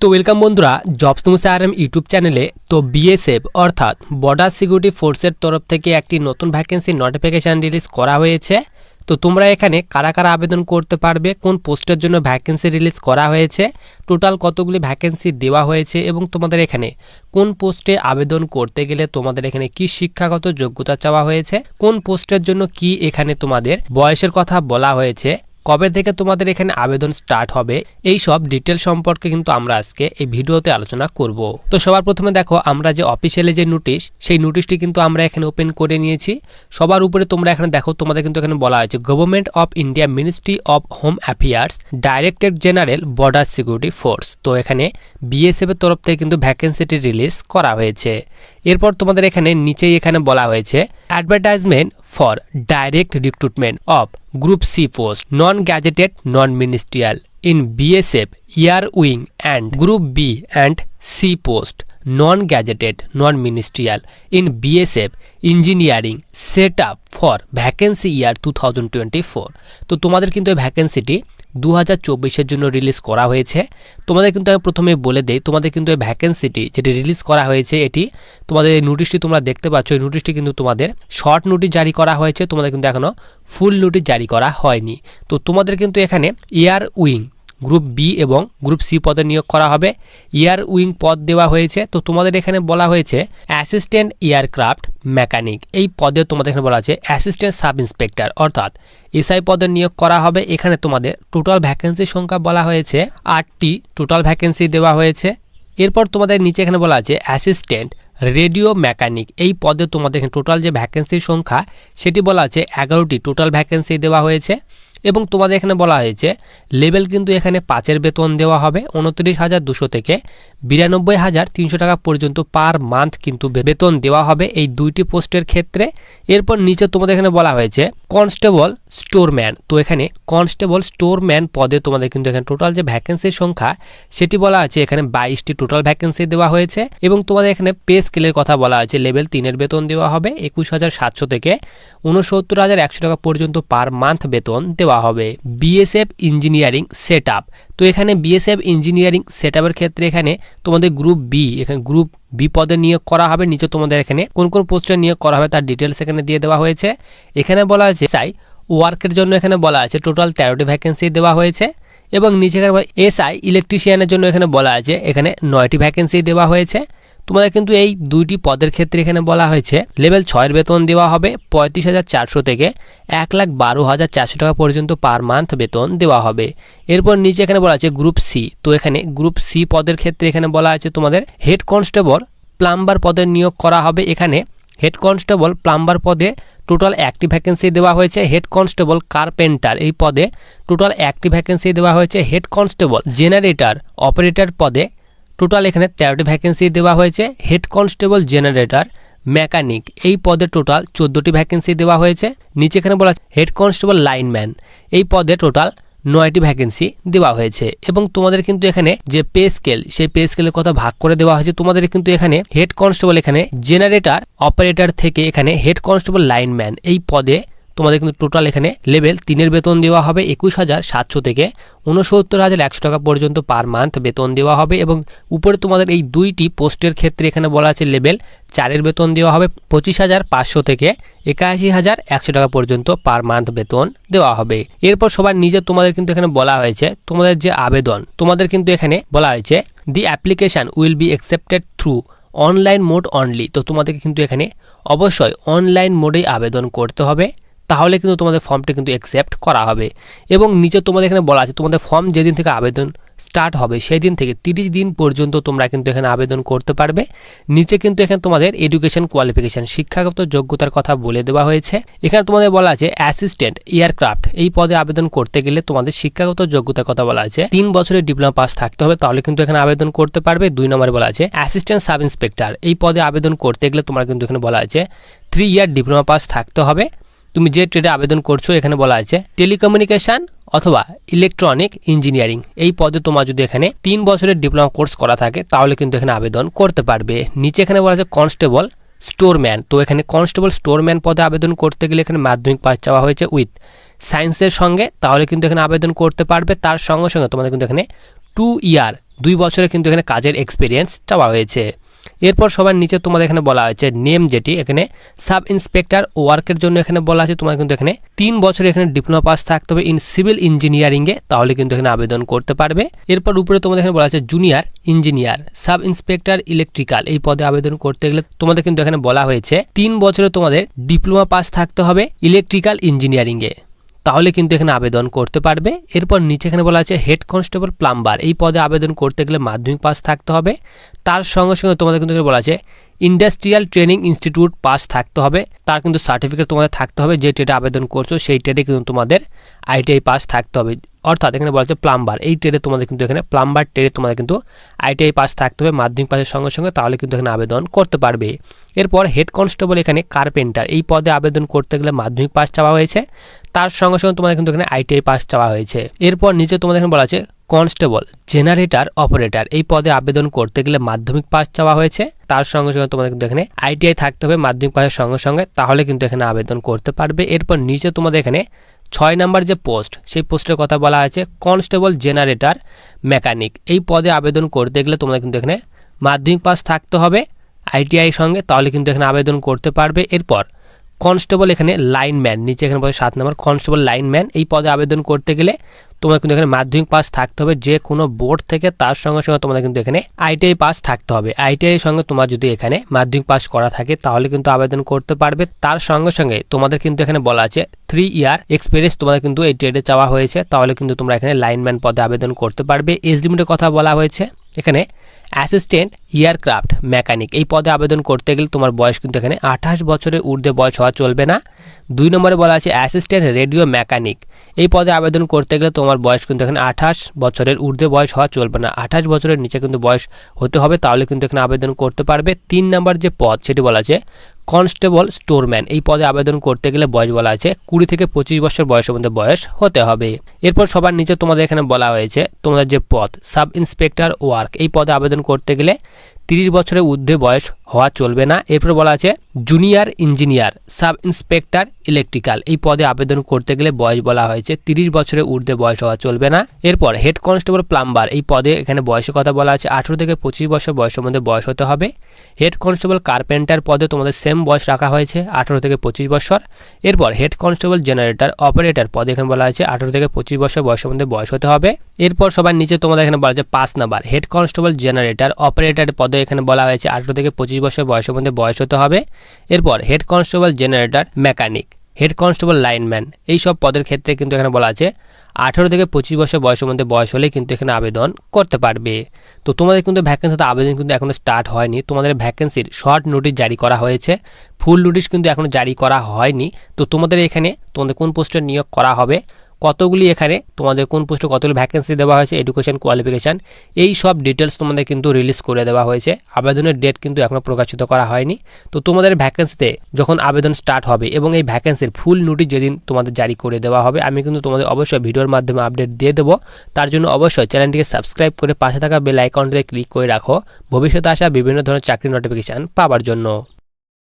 তো ওয়েলকাম বন্ধুরা jobs news RM YouTube চ্যানেলে তো বিএসএফ অর্থাৎ বর্ডার সিকিউরিটি ফোর্সের তরফ থেকে একটি নতুন ভ্যাকেন্সি নোটিফিকেশান রিলিজ করা হয়েছে। তো তোমরা এখানে কারা কারা আবেদন করতে পারবে, কোন পোস্টের জন্য ভ্যাকেন্সি রিলিজ করা হয়েছে টোটাল কতগুলি ভ্যাকেন্সি দেওয়া হয়েছে এবং তোমাদের এখানে কোন পোস্টে আবেদন করতে গেলে তোমাদের এখানে কি শিক্ষাগত যোগ্যতা চাওয়া হয়েছে, কোন পোস্টের জন্য কি এখানে তোমাদের বয়সের কথা বলা হয়েছে কবে থেকে তোমাদের এখানে আবেদন স্টার্ট হবে, এই সব ডিটেল সম্পর্কে কিন্তু আমরা আজকে এই ভিডিওতে আলোচনা করব। তো সবার প্রথমে দেখো, আমরা যে অফিসিয়ালি যে নোটিশ সেই নোটিশটি কিন্তু আমরা এখানে ওপেন করে নিয়েছি। সবার উপরে তোমরা এখানে দেখো, তোমাদের কিন্তু এখানে বলা হয়েছে government of India ministry of home affairs director general border security force তো এখানে বিএসএফ এর তরফ থেকে কিন্তু ভ্যাকেন্সিটি রিলিজ করা হয়েছে। এরপর তোমাদের এখানে নিচেই এখানে বলা হয়েছে advertisement for direct recruitment of group C post non gazetted non ministerial in BSF air wing and group B and C post non gazetted non ministerial in BSF engineering set up for vacancy year two thousand twenty four তো তোমাদের কিন্তু এই ভ্যাকেন্সিটি দু হাজার জন্য release করা হয়েছে। তোমাদের কিন্তু আমি প্রথমে বলে দেই, তোমাদের কিন্তু এই ভ্যাকেন্সিটি যেটি রিলিজ করা হয়েছে, এটি তোমাদের এই নোটিশটি তোমরা দেখতে পাচ্ছ, এই নোটিশটি কিন্তু তোমাদের শর্ট নোটিশ জারি করা হয়েছে, তোমাদের কিন্তু এখনও ফুল নোটিশ জারি করা হয়নি। তো তোমাদের কিন্তু এখানে এয়ার উইং গ্রুপ বি এবং গ্রুপ সি পদে নিয়োগ করা হবে। এয়ার উইং পদ দেওয়া হয়েছে। তো তোমাদের এখানে বলা হয়েছে অ্যাসিস্ট্যান্ট এয়ারক্রাফট মেকানিক। এই পদে তোমাদের এখানে বলা আছে অ্যাসিস্ট্যান্ট সাব ইন্সপেক্টর। অর্থাৎ এসআই পদে নিয়োগ করা হবে। এখানে তোমাদের টোটাল ভ্যাকেন্সির সংখ্যা বলা হয়েছে। আটটি টোটাল ভ্যাকেন্সি দেওয়া হয়েছে। এরপর তোমাদের নিচে এখানে বলা আছে অ্যাসিস্ট্যান্ট রেডিও মেকানিক। এই পদে তোমাদের টোটাল যে ভ্যাকেন্সির সংখ্যা, সেটি বলা আছে এগারোটি। টোটাল ভ্যাকেন্সি দেওয়া হয়েছে। এবং তোমাদের এখানে বলা হয়েছে লেভেল কিন্তু এখানে পাঁচের বেতন দেওয়া হবে, উনত্রিশ হাজার দুশো থেকে বিরানব্বই হাজার তিনশো টাকা পর্যন্ত পার মান্থ কিন্তু বেতন দেওয়া হবে এই দুইটি পোস্টের ক্ষেত্রে। এরপর নিচে তোমাদের এখানে বলা হয়েছে, কনস্টেবল স্টোরম্যান। তো এখানে কনস্টেবল স্টোরম্যান পদে তোমাদের কিন্তু এখানে টোটাল যে ভ্যাকেন্সির সংখ্যা, সেটি বলা আছে এখানে বাইশটি টোটাল ভ্যাকেন্সি দেওয়া হয়েছে এবং তোমাদের এখানে পে স্কেলের কথা বলা আছে লেভেল তিনের বেতন দেওয়া হবে, একুশ হাজার সাতশো থেকে উনসত্তর হাজার একশো টাকা পর্যন্ত পার মান্থ বেতন দেওয়া হবে। বিএসএফ ইঞ্জিনিয়ারিং সেট তো এখানে বিএসএফ ইঞ্জিনিয়ারিং সেট ক্ষেত্রে এখানে তোমাদের গ্রুপ বি এখানে গ্রুপ বি পদে নিয়োগ করা হবে। নিচে তোমাদের এখানে কোন কোন পোস্টে নিয়োগ করা হবে তার ডিটেলস এখানে দিয়ে দেওয়া হয়েছে। এখানে বলা আছে সাই ওয়ার্কের জন্য এখানে বলা আছে টোটাল তেরোটি ভ্যাকেন্সি দেওয়া হয়েছে এবং নিচে এসআই ইলেকট্রিশিয়ানের জন্য এখানে বলা আছে এখানে নয়টি ভ্যাকেন্সি দেওয়া হয়েছে। তোমাদের কিন্তু এই দুইটি পদের ক্ষেত্রে এখানে বলা হয়েছে, লেভেল ছয়ের বেতন দেওয়া হবে পঁয়ত্রিশ হাজার চারশো থেকে এক লাখ বারো হাজার চারশো টাকা পর্যন্ত পার মান্থ বেতন দেওয়া হবে। এরপর নিচে এখানে বলা আছে গ্রুপ সি। তো এখানে গ্রুপ সি পদের ক্ষেত্রে এখানে বলা আছে তোমাদের হেড কনস্টেবল প্লাম্বার পদে নিয়োগ করা হবে। এখানে হেড কনস্টেবল প্লাম্বার পদে টোটাল একটি ভ্যাকেন্সি দেওয়া হয়েছে, হেড কনস্টেবল কার্পেন্টার। এই পদে টোটাল একটি ভ্যাকেন্সি দেওয়া হয়েছে, হেড কনস্টেবল জেনারেটর, অপারেটর পদে টোটাল এখানে তেরোটি ভ্যাকেন্সি দেওয়া হয়েছে। হেড কনস্টেবল জেনারেটর মেকানিক এই পদে টোটাল চোদ্দোটি ভ্যাকেন্সি দেওয়া হয়েছে। নিচে এখানে বলা হেড কনস্টেবল লাইনম্যান এই পদে টোটাল নয়টি ভ্যাকেন্সি দেওয়া হয়েছে। এবং তোমাদের কিন্তু এখানে যে পে স্কেল সেই পে স্কেলের কথা ভাগ করে দেওয়া হয়েছে। তোমাদের কিন্তু এখানে হেড কনস্টেবল এখানে জেনারেটর অপারেটর থেকে এখানে হেড কনস্টেবল লাইনম্যান এই পদে তোমাদের কিন্তু টোটাল এখানে লেভেল তিনের বেতন দেওয়া হবে একুশ হাজার সাতশো থেকে উনসত্তর হাজার একশো টাকা পর্যন্ত পার মান্থ বেতন দেওয়া হবে এবং উপরে তোমাদের এই দুইটি পোস্টের ক্ষেত্রে এখানে বলা আছে লেভেল চারের বেতন দেওয়া হবে পঁচিশ হাজার পাঁচশো থেকে একাশি হাজার একশো টাকা পর্যন্ত পার মান্থ বেতন দেওয়া হবে। এরপর সবার নিজে তোমাদের কিন্তু এখানে বলা হয়েছে তোমাদের যে আবেদন, তোমাদের কিন্তু এখানে বলা হয়েছে the application will be accepted through online mode only তো তোমাদেরকে কিন্তু এখানে অবশ্যই অনলাইন মোডেই আবেদন করতে হবে। তাহলে কিন্তু তোমাদের ফর্মটি কিন্তু অ্যাকসেপ্ট করা হবে। এবং নিচে তোমাদের এখানে বলা আছে, তোমাদের ফর্ম যেদিন থেকে আবেদন স্টার্ট হবে সেই দিন থেকে তিরিশ দিন পর্যন্ত তোমরা কিন্তু এখানে আবেদন করতে পারবে। নিচে কিন্তু এখানে তোমাদের এডুকেশন কোয়ালিফিকেশান শিক্ষাগত যোগ্যতার কথা বলে দেওয়া হয়েছে। এখানে তোমাদের বলা আছে অ্যাসিস্ট্যান্ট এয়ারক্রাফট এই পদে আবেদন করতে গেলে তোমাদের শিক্ষাগত যোগ্যতার কথা বলা আছে। তিন বছরের ডিপ্লোমা পাস থাকতে হবে, তাহলে কিন্তু এখানে আবেদন করতে পারবে। দুই নম্বরে বলা আছে অ্যাসিস্ট্যান্ট সাব ইন্সপেক্টর এই পদে আবেদন করতে গেলে তোমরা কিন্তু এখানে বলা আছে থ্রি ইয়ার ডিপ্লোমা পাস থাকতে হবে। তুমি যে ট্রেডে আবেদন করছ, এখানে বলা আছে, টেলিকমিউনিকেশন অথবা ইলেকট্রনিক ইঞ্জিনিয়ারিং। এই পদে তোমার যদি এখানে তিন বছরের ডিপ্লোমা কোর্স করা থাকে, তাহলে কিন্তু এখানে আবেদন করতে পারবে। নিচে এখানে বলা আছে কনস্টেবল স্টোরম্যান। তো এখানে কনস্টেবল স্টোরম্যান পদে আবেদন করতে গেলে এখানে মাধ্যমিক পাস চাওয়া হয়েছে উইথ সায়েন্সের সঙ্গে। তাহলে কিন্তু এখানে আবেদন করতে পারবে। তার সঙ্গে সঙ্গে তোমাদের কিন্তু এখানে টু ইয়ার দুই বছরে কিন্তু এখানে কাজের এক্সপিরিয়েন্স চাওয়া হয়েছে। এরপর সবার নিচে তোমাদের এখানে বলা হয়েছে নেম যেটি, এখানে সাব ইন্সপেক্টর ওয়ার্কের জন্য এখানে বলা আছে। তোমার কিন্তু এখানে তিন বছর এখানে ডিপ্লোমা পাস থাকতে হবে। ইন সিভিল ইঞ্জিনিয়ারিংয়ে তাহলে কিন্তু এখানে আবেদন করতে পারবে। এরপর উপরে তোমাদের এখানে বলা আছে junior engineer sub inspector electrical এই পদে আবেদন করতে গেলে তোমাদের কিন্তু এখানে বলা হয়েছে তিন বছরে তোমাদের ডিপ্লোমা পাস থাকতে হবে ইলেকট্রিক্যাল ইঞ্জিনিয়ারিংয়ে তাহলে কিন্তু এখানে আবেদন করতে পারবে। এরপর নিচে এখানে বলা আছে হেড কনস্টেবল প্লাম্বার এই পদে আবেদন করতে গেলে মাধ্যমিক পাস থাকতে হবে। তার সঙ্গে সঙ্গে তোমাদের কিন্তু বলা আছে ইন্ডাস্ট্রিয়াল ট্রেনিং ইনস্টিটিউট পাস থাকতে হবে। তার কিন্তু সার্টিফিকেট তোমাদের থাকতে হবে, যে ট্রেডে আবেদন করছ, সেই ট্রেডে কিন্তু তোমাদের আইটিআই পাস থাকতে হবে। অর্থাৎ এখানে বলা হচ্ছে প্লাম্বার এই ট্রেডে তোমাদের কিন্তু এখানে প্লাম্বার ট্রেডে তোমাদের কিন্তু আইটিআই পাস থাকতে হবে, মাধ্যমিক পাসের সঙ্গে সঙ্গে তাহলে কিন্তু এখানে আবেদন করতে পারবে। এরপর হেড কনস্টেবল এখানে কার্পেন্টার এই পদে আবেদন করতে গেলে মাধ্যমিক পাস চাওয়া হয়েছে, তার সঙ্গে সঙ্গে তোমাদের কিন্তু এখানে আইটিআই পাস চাওয়া হয়েছে। এরপর নিচে তোমাদের এখানে বলা আছে কনস্টেবল জেনারেটর অপারেটর এই পদে আবেদন করতে গেলে মাধ্যমিক পাস চাওয়া হয়েছে, তার সঙ্গে সঙ্গে তোমাদের কিন্তু এখানে আইটিআই থাকতে হবে, মাধ্যমিক পাসের সঙ্গে সঙ্গে তাহলে কিন্তু এখানে আবেদন করতে পারবে। এরপর নিচে তোমাদের এখানে ছয় নম্বর যে পোস্ট, সেই পোস্টের কথা বলা আছে, কনস্টেবল জেনারেটর মেকানিক। এই পদে আবেদন করতে গেলে তোমাদের কিন্তু এখানে মাধ্যমিক পাস থাকতে হবে আইটিআই সঙ্গে, তাহলে কিন্তু এখানে আবেদন করতে পারবে। এরপর, কনস্টেবল এখানে লাইনম্যান, নিচে এখানে পদে সাত নম্বর কনস্টেবল লাইনম্যান, এই পদে আবেদন করতে গেলে তোমার কিন্তু এখানে মাধ্যমিক পাস থাকতে হবে, যে কোনো বোর্ড থেকে তার সঙ্গে সঙ্গে তোমাদের কিন্তু এখানে আইটিআই পাস থাকতে হবে। আইটিআই সঙ্গে তোমার যদি এখানে মাধ্যমিক পাস করা থাকে, তাহলে কিন্তু আবেদন করতে পারবে। তার সঙ্গে সঙ্গে তোমাদের কিন্তু এখানে বলা আছে থ্রি ইয়ার এক্সপিরিয়েন্স তোমাদের কিন্তু এই ট্রেডে চাওয়া হয়েছে। তাহলে কিন্তু তোমরা এখানে লাইনম্যান পদে আবেদন করতে পারবে। এজ লিমিটের কথা বলা হয়েছে। এখানে অ্যাসিস্ট্যান্ট এয়ারক্রাফট মেকানিক এই পদে আবেদন করতে গেলে তোমার বয়স কিন্তু এখানে আঠাশ বছরের ঊর্ধ্বে বয়স হওয়া চলবে না। দুই নম্বরে বলা আছে, অ্যাসিস্ট্যান্ট রেডিও মেকানিক। এই পদে আবেদন করতে গেলে তোমার বয়স কিন্তু এখানে আঠাশ বছরের ঊর্ধ্বে বয়স হওয়া চলবে না। আঠাশ বছরের নিচে কিন্তু বয়স হতে হবে, তাহলে কিন্তু এখানে আবেদন করতে পারবে। তিন নম্বর যে পদ, সেটি বলা আছে, কনস্টেবল স্টোরম্যান। এই পদে আবেদন করতে গেলে বয়স বলা আছে, কুড়ি থেকে পঁচিশ বছর বয়সের মধ্যে বয়স হতে হবে। এরপর সবার নিচে তোমাদের এখানে বলা হয়েছে, তোমাদের যে পদ সাব ইন্সপেক্টর ওয়ার্ক। এই পদে আবেদন করতে গেলে তিরিশ বছরের ঊর্ধ্বে বয়স হওয়া চলবে না। এরপর বলা আছে, junior engineer, sub inspector electrical. এই পদে আবেদন করতে গেলে বয়স বলা হয়েছে, তিরিশ বছরের ঊর্ধ্বে বয়স হওয়া চলবে না। এরপর, হেড কনস্টেবল প্লাম্বার, এই পদে এখানে বয়সের কথা বলা আছে, আঠেরো থেকে পঁচিশ বছর বয়সের মধ্যে বয়স হতে হবে। হেড কনস্টেবল কার্পেন্টার পদে তোমাদের সেম বয়স রাখা হয়েছে, আঠেরো থেকে পঁচিশ বছর। এরপর, হেড কনস্টেবল জেনারেটর, অপারেটর পদে এখানে বলা আছে আঠেরো থেকে পঁচিশ বছর বয়সের মধ্যে বয়স হতে হবে। এরপর সবার নিচে তোমাদের এখানে বলা আছে, পাঁচ number, head constable generator, operator পদে এখানে বলা হয়েছে, আঠেরো থেকে পঁচিশ বছর বয়সের মধ্যে বয়স হতে হবে। এরপর head constable generator, mechanic, head constable lineman. এই সব পদের ক্ষেত্রে কিন্তু এখানে বলা আছে, আঠেরো থেকে পঁচিশ বছর বয়সের মধ্যে বয়স হলে কিন্তু এখানে আবেদন করতে পারবে। তো তোমাদের কিন্তু ভ্যাকেন্সিতে আবেদন কিন্তু এখনও স্টার্ট হয়নি। তোমাদের ভ্যাকেন্সির শর্ট নোটিশ জারি করা হয়েছে ফুল নোটিশ কিন্তু এখনও জারি করা হয়নি। তো তোমাদের এখানে তোমাদের কোন পোস্টে নিয়োগ করা হবে কতগুলি এখানে, তোমাদের কোন পোস্টে কতগুলি ভ্যাকেন্সি দেওয়া হয়েছে এডুকেশন কোয়ালিফিকেশান এই সব ডিটেলস তোমাদের কিন্তু রিলিজ করে দেওয়া হয়েছে। আবেদনের ডেট কিন্তু এখনও প্রকাশিত করা হয়নি। তো তোমাদের ভ্যাকেন্সিতে যখন আবেদন স্টার্ট হবে এবং এই ভ্যাকেন্সির ফুল নোটিশ যেদিন তোমাদের জারি করে দেওয়া হবে, আমি কিন্তু তোমাদের অবশ্যই ভিডিওর মাধ্যমে আপডেট দিয়ে দেবো। তার জন্য অবশ্যই চ্যানেলটিকে সাবস্ক্রাইব করে পাশে থাকা বেল আইকনটিতে ক্লিক করে রাখো। ভবিষ্যতে আসা বিভিন্ন ধরনের চাকরি নোটিফিকেশান পাওয়ার জন্য।